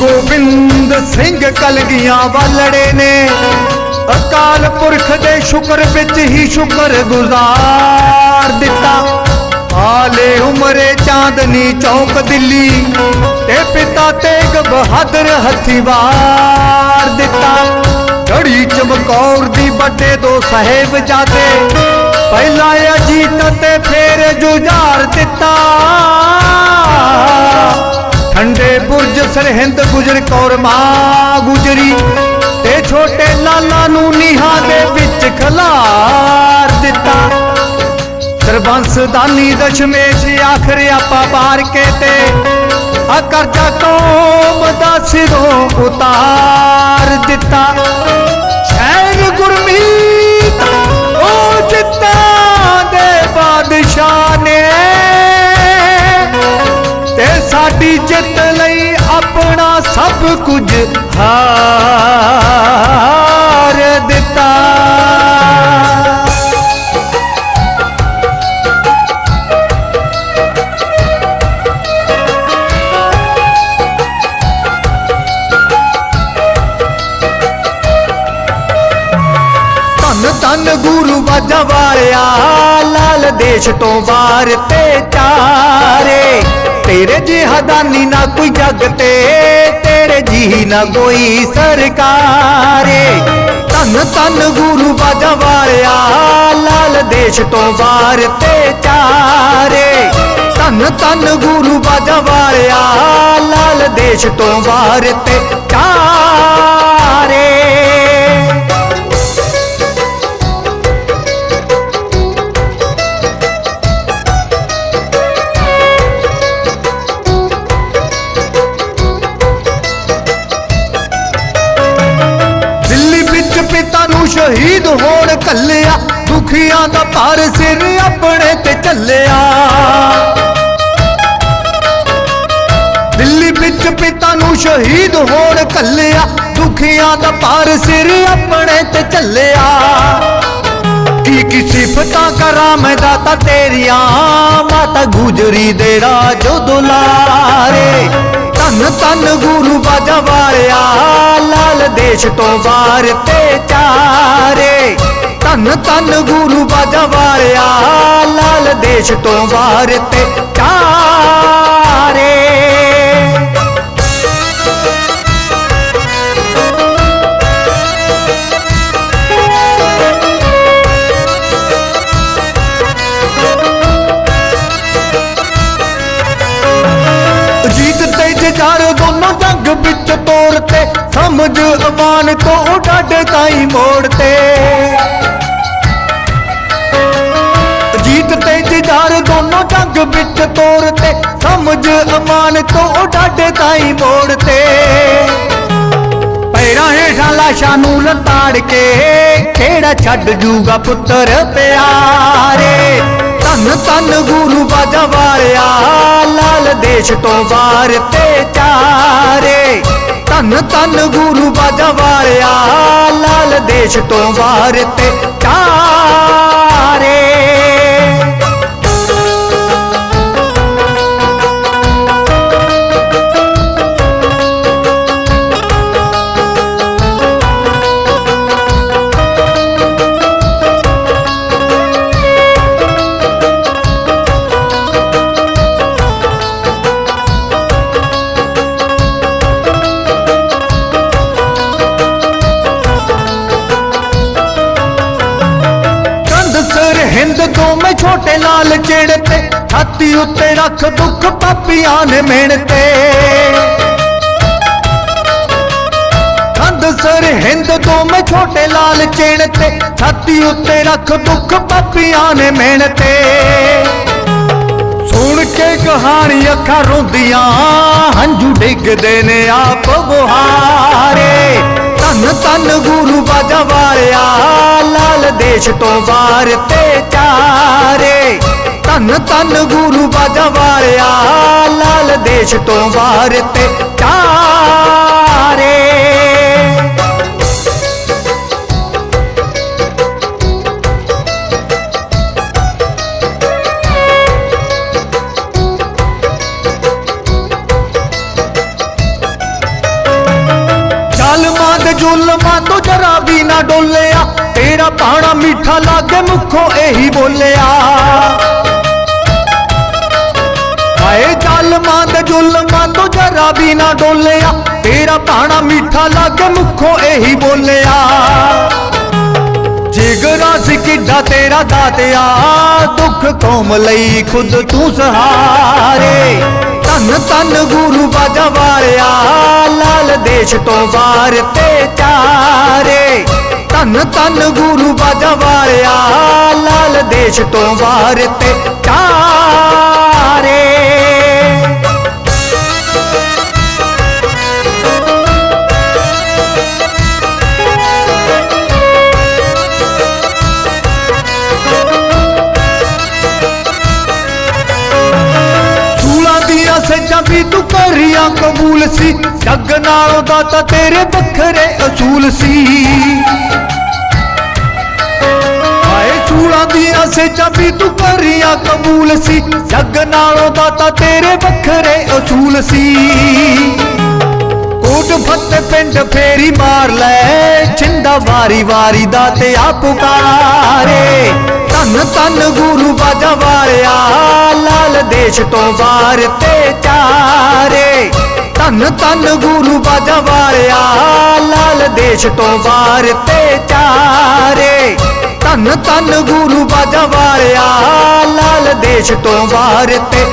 ਗੋਬਿੰਦ ਸਿੰਘ ਕਲਗੀਆਂ ਵਾਲੜੇ ਨੇ। ਅਕਾਲ ਪੁਰਖ ਦੇ ਸ਼ੁਕਰ ਵਿੱਚ ਹੀ ਸ਼ੁਕਰ ਗੁਜ਼ਾਰ ਦਿੱਤਾ। ਹਾਲੇ ਉਮਰੇ ਚਾਂਦਨੀ ਚੌਕ ਦਿੱਲੀ ਤੇ ਪਿਤਾ ਤੇਗ ਬਹਾਦਰ ਹੱਥੀ ਵਾਰ ਦਿੱਤਾ। ਘੜੀ ਚਮਕੌਰ ਦੀ ਵੱਡੇ ਦੋ ਸਾਹਿਬ ਜਾਦੇ ਪਹਿਲਾ ਅਜੀਤ ਤੇ ਫੇਰ ਜੁਝਾਰ ਦਿੱਤਾ। ਹਿੰਦ, ਗੁਜਰ ਕੌਰ ਮਾਂ ਗੁਜਰੀ। ਤੇ ਛੋਟੇ ਲਾਲਾ ਨੂੰ ਨੀਹਾਂ ਦੇ ਵਿੱਚ ਖਲਾਰ ਦਿੱਤਾ। ਸਰਬੰਸ ਦਾਨੀ ਦਸ਼ਮੇਸ਼ ਆਖਰ ਆਪਾ ਬਾਰ ਕੇ ਤੇ ਆ ਕਰਜ਼ਾ ਕੌਮ ਦਾ ਸਿਰੋਂ ਉਤਾਰ ਦਿੱਤਾ। ਸ਼ਹਿਰ ਗੁਰਮੀਤ, ਉਹ ਜਿੱਤਾਂ ਦੇ ਬਾਦਸ਼ਾਹ ਨੇ। ਤੇ ਸਾਡੀ ਜਿੱਤ ਸਭ ਕੁਝ ਹਾਰ ਦਿੱਤਾ। ਧੰਨ ਧੰਨ ਗੁਰੂ ਬਾਜਾ ਵਾਲਿਆ, ਲਾਲ ਦੇਸ਼ ਤੋਂ ਬਾਹਰ ਤੇ ਚਾਰੇ। ਤੇਰੇ ਜਿਹਾ ਦਾਨੀ ਨਾ ਕੋਈ ਜੱਗ ਤੇ, ਤੇਰੇ ਜੀ ਨਾ ਕੋਈ ਸਰਕਾਰੇ ਧੰਨ ਧੰਨ ਗੁਰੂ ਬਾਜਾ ਵਾਲਿਆ ਲਾਲ ਦੇਸ਼ ਤੋਂ ਬਾਹਰ ਤੇ ਚਾਰੇ ਧੰਨ ਧੰਨ ਗੁਰੂ ਬਾਜਾ ਵਾਲਿਆ ਲਾਲ ਦੇਸ਼ ਤੋਂ ਬਾਹਰ ਤੇ ਚਾਰੇ ਸ਼ਹੀਦ ਹੋਣ ਕੱਲਿਆ, ਦੁਖੀਆਂ ਦਾ ਭਾਰ ਸਿਰ ਆਪਣੇ ਤੇ ਚੱਲਿਆ। ਦਿੱਲੀ ਵਿੱਚ ਪਿਤਾ ਨੂੰ ਸ਼ਹੀਦ ਹੋਣ ਕੱਲਿਆ, ਦੁਖੀਆਂ ਦਾ ਭਾਰ ਸਿਰ ਆਪਣੇ ਤੇ ਚੱਲਿਆ। ਕੀ ਕੀ ਸਿਫਤਾਂ ਕਰਾਂ ਮੈਂ ਦਾਤਾ ਤੇਰੀਆਂ, ਮਾਤਾ ਗੁਜਰੀ ਦੇ ਰਾਜੋ ਦੁਲਾਰੇ ਧੰਨ ਧੰਨ ਗੁਰੂ ਬਾਜਾ ਵਾਲਿਆ ਲਾਲ ਦੇਸ਼ ਤੋਂ ਬਾਹਰ ਤੇ ਚਾਰੇ। ਧੰਨ ਧੰਨ ਗੁਰੂ ਬਾਜਾ ਵਾਲਿਆ ਲਾਲ ਦੇਸ਼ ਤੋਂ ਬਾਹਰ ਤੇ ਜਜਾਰ ਜੰਗ ਵਿੱਚ ਤੋੜ ਤੇ, ਸਮਝ ਅਮਾਨ ਤੋਂ ਡਾਡੇ ਤਾਈ ਮੋੜ ਤੇ। ਪੈਰਾਂ ਹੇਠਾਂ ਲਾਸ਼ਾਂ ਨੂੰ ਲਤਾੜ ਕੇ, ਕਿਹੜਾ ਛੱਡ ਜੂਗਾ ਪੁੱਤਰ ਪਿਆਰੇ? ਧੰਨ ਧੰਨ ਗੁਰੂ ਬਾਜਾ ਵਾਲਿਆ ਲਾਲ ਦੇਸ਼ ਤੋਂ ਬਾਹਰ ਤੇ ਚਾਰੇ। ਧੰਨ ਧੰਨ ਗੁਰੂ ਬਾਜਾ ਵਾਲਿਆ ਲਾਲ ਦੇਸ਼ ਤੋਂ ਬਾਹਰ ਤੇ ਚਾਰੇ। ਮੈਂ ਛੋਟੇ ਲਾਲ ਚਿੜ ਤੇ, ਛਾਤੀ ਉੱਤੇ ਰੱਖ ਦੁੱਖ ਪਾਪੀਆਂ ਨੇ ਮਿਹਣ ਕੰਧ ਸਰ ਹਿੰਦ ਤੋਂ ਮੈਂ ਛੋਟੇ ਲਾਲ ਚਿੜ ਛਾਤੀ ਉੱਤੇ ਰੱਖ ਦੁੱਖ ਪਾਪੀਆਂ ਨੇ ਮਿਹਣ ਤੇ। ਸੁਣ ਕੇ ਕਹਾਣੀ ਅੱਖਾਂ ਰੋਂਦੀਆਂ, ਹੰਝੂ ਡਿੱਗਦੇ ਨੇ ਆਪ ਬੁਹਾਰੇ। ਧੰਨ ਧੰਨ ਗੁਰੂ ਬਾਜਾ ਵਾਲਿਆ, ਲਾਲ ਦੇਸ਼ ਤੋਂ ਬਾਹਰ ਤੇ ਚਾਰੇ। ਧੰਨ ਧੰਨ ਗੁਰੂ ਬਾਜਾ ਵਾਲਿਆ ਲਾਲ ਦੇਸ਼ ਤੋਂ ਬਾਹਰ ਤੇ ਚਾਰੇ। ਜ਼ੁਲਮਾਂ ਤੋਂ ਜਰਾ ਵੀ ਨਾ ਡੋਲਿਆ, ਤੇਰਾ ਪਾਣਾ ਮਿੱਠਾ ਲਾਗੇ ਮੁੱਖੋਂ ਇਹੀ ਬੋਲਿਆ। ਜ਼ਾਲਮਾਂ ਦੇ ਜ਼ੁਲਮਾਂ ਤੋਂ ਜਰਾ ਵੀ ਨਾ ਡੋਲਿਆ। ਤੇਰਾ ਪਾਣਾ ਮਿੱਠਾ ਲਾਗੇ ਮੁਖੋਂ ਇਹੀ ਬੋਲਿਆ। ਜਿਗਰਾ ਸੀ ਕਿੱਡਾ ਤੇਰਾ ਦਾਤਿਆ, ਦੁੱਖ ਕੌਮ ਲਈ ਖੁਦ ਤੂੰ ਸਹਾਰੇ। ਧੰਨ ਧੰਨ ਗੁਰੂ ਬਾਜਾ ਵਾਲਿਆ ਲਾਲ ਦੇਸ਼ ਤੋਂ ਬਾਹਰ ਤੇ ਚਾਰੇ। ਧੰਨ ਧੰਨ ਗੁਰੂ ਬਾਜਾ ਵਾਲਿਆ ਲਾਲ ਦੇਸ਼ ਤੋਂ ਬਾਹਰ ਤੇ ਚਾਰੇ। ਸੱਜਾਂ ਤੂੰ ਕਰੀਆਂ ਕਬੂਲ ਸੀ। ਜੱਗ ਨਾਲੋਂ ਦਾ ਤਾਂ ਤੇਰੇ ਵੱਖਰੇ ਅਸੂਲ ਸੀ। ਹਾਏ ਸੂਲਾਂ ਦੀਆਂ ਸੱਜਾਂ ਵੀ ਤੂੰ ਕਰੀਆਂ ਕਬੂਲ ਸੀ। ਜੱਗ ਨਾਲੋਂ ਦਾ ਤਾਂ ਤੇਰੇ ਵੱਖਰੇ ਅਸੂਲ ਸੀ। ਕੋਟ ਫੱਤੇ ਪਿੰਡ ਫੇਰੀ ਮਾਰ ਲੈ, ਛਿੰਦਾ ਵਾਰੀ ਵਾਰੀ ਦਾ ਤੇ ਆ ਪੁਕਾਰੇ ਤਨ ਧੰਨ ਗੁਰੂ ਬਾਜਾ ਵਾਲਿਆ ਦੇਸ਼ ਤੋਂ ਵਾਰ ਤੇ ਚਾਰੇ। ਧੰਨ ਧੰਨ ਗੁਰੂ ਬਾਜਾ ਵਾਲਿਆ ਲਾਲ ਦੇਸ਼ ਤੋਂ ਵਾਰ ਤੇ ਚਾਰੇ। ਧੰਨ ਧੰਨ ਗੁਰੂ ਬਾਜਾ ਵਾਲਿਆ ਲਾਲ ਦੇਸ਼ ਤੋਂ ਵਾਰ ਤੇ